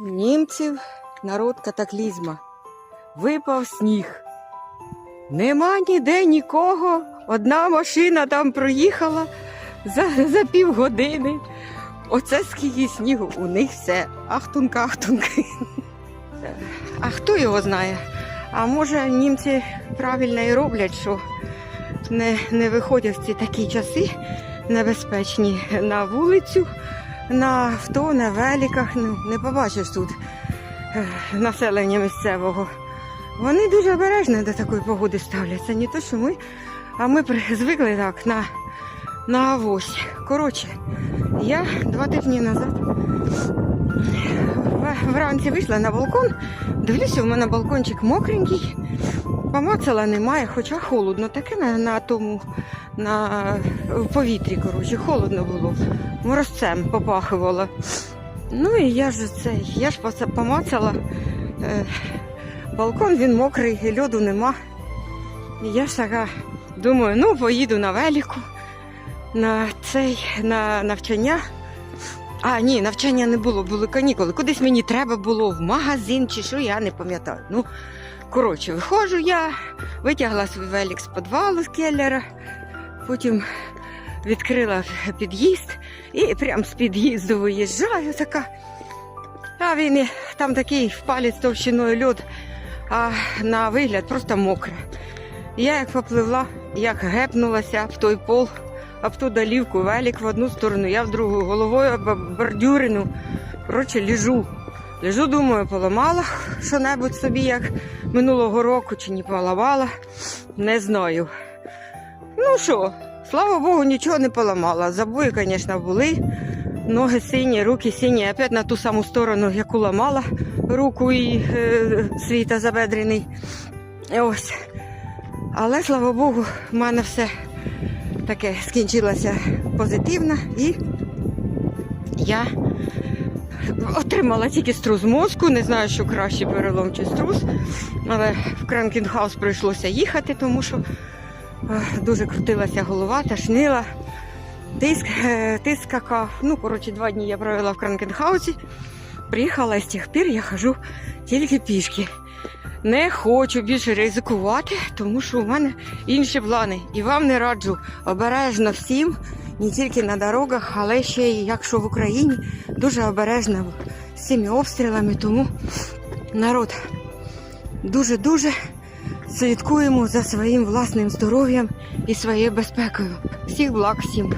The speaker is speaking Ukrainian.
Німців народ катаклізма. Випав сніг. Нема ніде нікого. Одна машина там проїхала за, за півгодини. Оце скільки снігу, у них все. Ахтунг, ахтунг. А хто його знає? А може німці правильно і роблять, що не, не виходять в ці такі часи небезпечні на вулицю, на авто, на великах. Ну, не побачиш тут е, населення місцевого. Вони дуже обережно до такої погоди ставляться. Не то, що ми, а ми звикли так на, на авось. Коротше, я два тижні назад вранці вийшла на балкон, дивлюся, у мене балкончик мокренький, помацала немає, хоча холодно, таке на, на тому, на повітрі, коротше, холодно було. Морозцем попахувало. Ну і я ж цей, я ж помацала. Е, балкон він мокрий, льоду нема. І я ж така думаю, ну поїду на велику, на цей, на навчання. А, ні, навчання не було, були канікули. Кудись мені треба було в магазин чи що, я не пам'ятаю. Ну, коротше, виходжу я, витягла свій велик з підвалу з келлера, потім відкрила під'їзд і прямо з під'їзду виїжджаю така. А він там такий в палець товщиною льод, а на вигляд просто мокре. Я як попливла, як гепнулася в той пол, об ту долівку, велик в одну сторону, я в другу, головою об бордюрину. Коротше, лежу. Лежу, думаю, поламала що-небудь собі, як минулого року, чи не поламала, не знаю. Ну що, слава Богу, нічого не поламала. Забої, звісно, були. Ноги сині, руки сині, опять на ту саму сторону, яку ламала руку і е, світа забедрений. Ось. Але слава Богу, в мене все таке скінчилося позитивно і я отримала тільки струс мозку. Не знаю, що краще перелом чи струс. Але в Кранкінхаус прийшлося їхати, тому що дуже крутилася голова, тошнила. Тиск, е, тиск скакав. Ну, коротше, два дні я провела в Кранкенхаусі. Приїхала і з тих пір я хожу тільки пішки. Не хочу більше ризикувати, тому що у мене інші плани. І вам не раджу обережно всім, не тільки на дорогах, але ще й якщо в Україні дуже обережно з цими обстрілами. Тому народ дуже-дуже слідкуємо за своїм власним здоров'ям і своєю безпекою. Всіх благ всім.